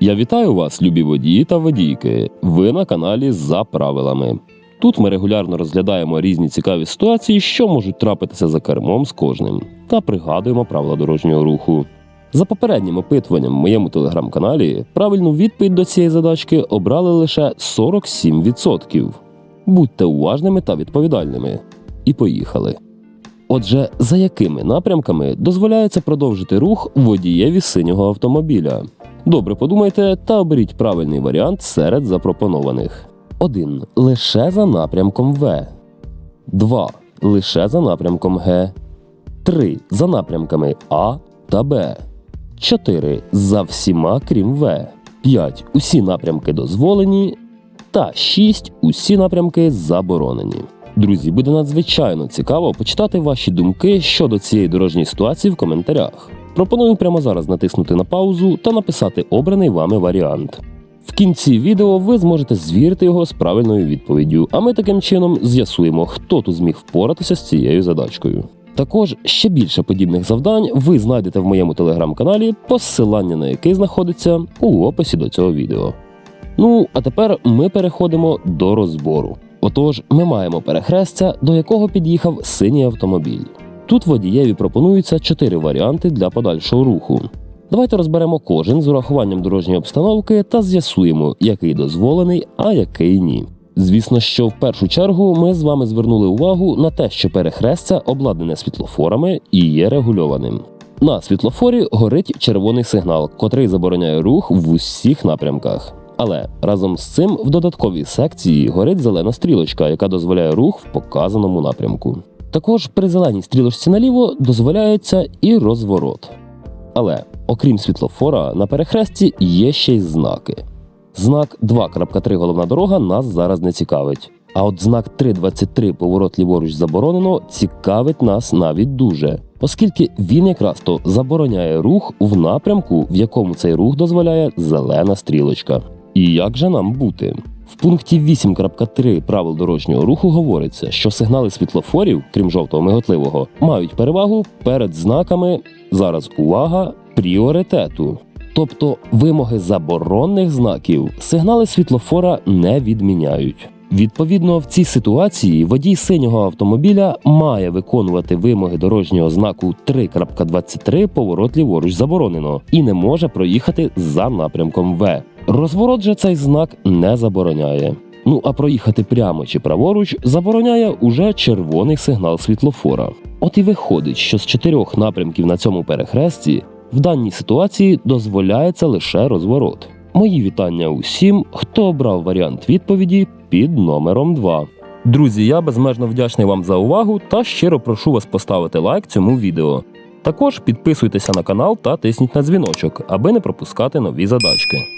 Я вітаю вас, любі водії та водійки. Ви на каналі за правилами. Тут ми регулярно розглядаємо різні цікаві ситуації, що можуть трапитися за кермом з кожним, та пригадуємо правила дорожнього руху. За попереднім опитуванням в моєму телеграм-каналі правильну відповідь до цієї задачки обрали лише 47%. Будьте уважними та відповідальними. І поїхали. Отже, за якими напрямками дозволяється продовжити рух водієві синього автомобіля? Добре подумайте та оберіть правильний варіант серед запропонованих. 1. Лише за напрямком В. 2. Лише за напрямком Г. 3. За напрямками А та Б. 4. За всіма крім В. 5. Усі напрямки дозволені. Та 6. Усі напрямки заборонені. Друзі, буде надзвичайно цікаво почитати ваші думки щодо цієї дорожньої ситуації в коментарях. Пропоную прямо зараз натиснути на паузу та написати обраний вами варіант. В кінці відео ви зможете звірити його з правильною відповіддю, а ми таким чином з'ясуємо, хто тут зміг впоратися з цією задачкою. Також ще більше подібних завдань ви знайдете в моєму телеграм-каналі, посилання на який знаходиться у описі до цього відео. Ну, а тепер ми переходимо до розбору. Отож, ми маємо перехрестя, до якого під'їхав синій автомобіль. Тут водієві пропонуються чотири варіанти для подальшого руху. Давайте розберемо кожен з урахуванням дорожньої обстановки та з'ясуємо, який дозволений, а який ні. Звісно, що в першу чергу ми з вами звернули увагу на те, що перехрестя обладнане світлофорами і є регульованим. На світлофорі горить червоний сигнал, котрий забороняє рух в усіх напрямках. Але разом з цим в додатковій секції горить зелена стрілочка, яка дозволяє рух в показаному напрямку. Також при зеленій стрілочці наліво дозволяється і розворот. Але окрім світлофора, на перехресті є ще й знаки. Знак 2.3 головна дорога нас зараз не цікавить. А от знак 3.23 поворот ліворуч заборонено цікавить нас навіть дуже, оскільки він якраз то забороняє рух в напрямку, в якому цей рух дозволяє зелена стрілочка. І як же нам бути? В пункті 8.3 правил дорожнього руху говориться, що сигнали світлофорів, крім жовтого миготливого, мають перевагу перед знаками зараз увага пріоритету. Тобто вимоги заборонних знаків сигнали світлофора не відміняють. Відповідно, в цій ситуації водій синього автомобіля має виконувати вимоги дорожнього знаку 3.23 поворот ліворуч заборонено і не може проїхати за напрямком В. Розворот же цей знак не забороняє. Ну а проїхати прямо чи праворуч забороняє уже червоний сигнал світлофора. От і виходить, що з чотирьох напрямків на цьому перехресті в даній ситуації дозволяється лише розворот. Мої вітання усім, хто обрав варіант відповіді під номером 2. Друзі, я безмежно вдячний вам за увагу та щиро прошу вас поставити лайк цьому відео. Також підписуйтеся на канал та тисніть на дзвіночок, аби не пропускати нові задачки.